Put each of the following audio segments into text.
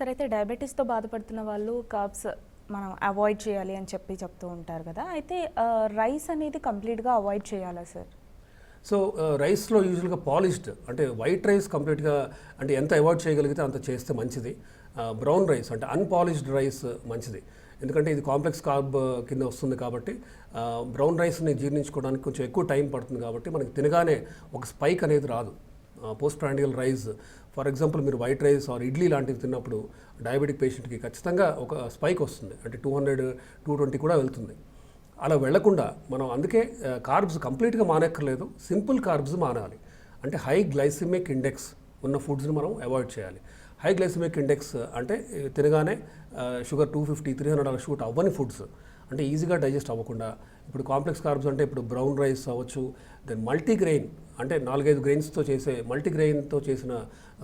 సరే అయితే డయాబెటీస్తో బాధపడుతున్న వాళ్ళు కార్బ్స్ మనం అవాయిడ్ చేయాలి అని చెప్పి చెప్తూ ఉంటారు కదా. అయితే రైస్ అనేది కంప్లీట్గా అవాయిడ్ చేయాలా సార్? సో రైస్లో యూజువల్గా పాలిష్డ్ అంటే వైట్ రైస్ కంప్లీట్గా అంటే ఎంత అవాయిడ్ చేయగలిగితే అంత చేస్తే మంచిది. బ్రౌన్ రైస్ అంటే అన్పాలిష్డ్ రైస్ మంచిది. ఎందుకంటే ఇది కాంప్లెక్స్ కార్బ్ కింద వస్తుంది కాబట్టి బ్రౌన్ రైస్ని జీర్ణించుకోవడానికి కొంచెం ఎక్కువ టైం పడుతుంది కాబట్టి మనకి తినగానే ఒక స్పైక్ అనేది రాదు. Post prandial rise for example మీరు వైట్ రైస్ ఆర్ ఇడ్లీ లాంటివి తిన్నప్పుడు డయాబెటిక్ పేషెంట్కి ఖచ్చితంగా ఒక స్పైక్ వస్తుంది. అంటే టూ హండ్రెడ్ టూ ట్వంటీ కూడా వెళ్తుంది. అలా వెళ్ళకుండా మనం అందుకే కార్బ్స్ కంప్లీట్గా మానేక్కర్లేదు. సింపుల్ కార్బ్స్ మానాలి. అంటే హై గ్లైసిమిక్ ఇండెక్స్ ఉన్న ఫుడ్స్ని మనం అవాయిడ్ చేయాలి. హై గ్లైసిమిక్ ఇండెక్స్ అంటే తినగానే sugar two fifty three hundred అలా షూట్ అవ్వని ఫుడ్స్ అంటే ఈజీగా డైజెస్ట్ అవ్వకుండా ఇప్పుడు కాంప్లెక్స్ కార్బ్స్ అంటే ఇప్పుడు బ్రౌన్ రైస్ అవ్వచ్చు దెన్ మల్టీగ్రెయిన్ అంటే నాలుగైదు గ్రెయిన్స్తో చేసే మల్టీగ్రెయిన్తో చేసిన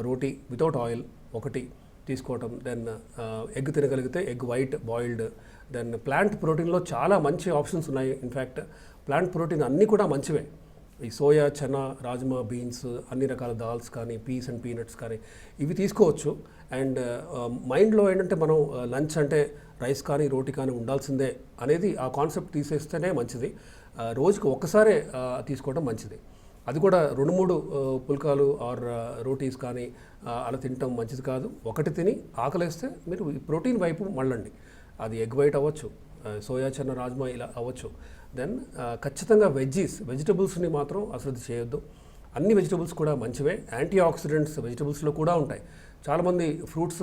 రోటీ వితౌట్ ఆయిల్ ఒకటి తీసుకోవటం దెన్ ఎగ్ తినగలిగితే egg white boiled then plant ప్రోటీన్లో చాలా మంచి ఆప్షన్స్ ఉన్నాయి. ఇన్ఫ్యాక్ట్ ప్లాంట్ ప్రోటీన్ అన్నీ కూడా మంచివే. ఈ సోయా చనా రాజ్మా బీన్స్ అన్ని రకాల దాల్స్ కానీ పీస్ అండ్ పీనట్స్ కానీ ఇవి తీసుకోవచ్చు. అండ్ మైండ్లో ఏంటంటే మనం లంచ్ అంటే రైస్ కానీ రోటీ కానీ ఉండాల్సిందే అనేది ఆ కాన్సెప్ట్ తీసేస్తేనే మంచిది. రోజుకు ఒక్కసారే తీసుకోవడం మంచిది. అది కూడా రెండు మూడు పుల్కాలు ఆర్ రోటీస్ కానీ అలా తినటం మంచిది కాదు. ఒకటి తిని ఆకలేస్తే మీరు ఈ ప్రోటీన్ వైపు మళ్ళండి. అది ఎగ్ వైట్ అవ్వచ్చు సోయా చన్న రాజ్మా ఇలా అవ్వచ్చు. దెన్ ఖచ్చితంగా వెజ్జీస్ వెజిటబుల్స్ని మాత్రం అశ్రద్ధ చేయొద్దు. అన్ని వెజిటబుల్స్ కూడా మంచివే. యాంటీ ఆక్సిడెంట్స్ వెజిటబుల్స్లో కూడా ఉంటాయి. చాలామంది ఫ్రూట్స్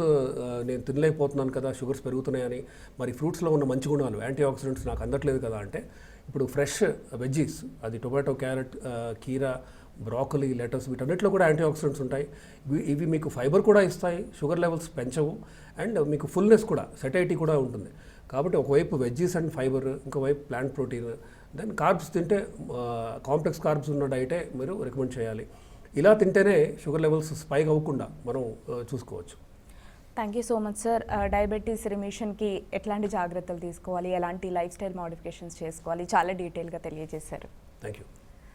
నేను తినలేకపోతున్నాను కదా షుగర్స్ పెరుగుతున్నాయని. మరి ఫ్రూట్స్లో ఉన్న మంచి గుణాలు యాంటీ ఆక్సిడెంట్స్ నాకు అందట్లేదు కదా అంటే ఇప్పుడు ఫ్రెష్ వెజ్జీస్ అది టొమాటో క్యారెట్ కీరా బ్రాకలీ లెటర్స్ వీటన్నిటిలో కూడా యాంటీ ఆక్సిడెంట్స్ ఉంటాయి. ఇవి- ఇవి మీకు ఫైబర్ కూడా ఇస్తాయి షుగర్ లెవెల్స్ పెంచవు అండ్ మీకు ఫుల్నెస్ కూడా సెటైటీ కూడా ఉంటుంది. కాబట్టి ఒకవైపు వెజ్జీస్ అండ్ ఫైబర్ ఇంకోవైపు ప్లాంట్ ప్రోటీన్ దెన్ కార్బ్స్ తింటే కాంప్లెక్స్ కార్బ్స్ ఉన్న డైటే మీరు రికమెండ్ చేయాలి. ఇలా తింటేనే షుగర్ లెవెల్స్ స్పైక్ అవ్వకుండా మనం చూసుకోవచ్చు. Thank you so much sir diabetes రిమిషన్కి ఎట్లాంటి జాగ్రత్తలు తీసుకోవాలి? ఎలాంటి లైఫ్ స్టైల్ మోడిఫికేషన్స్ చేసుకోవాలి? చాలా డీటెయిల్గా తెలియజేశారు. Thank you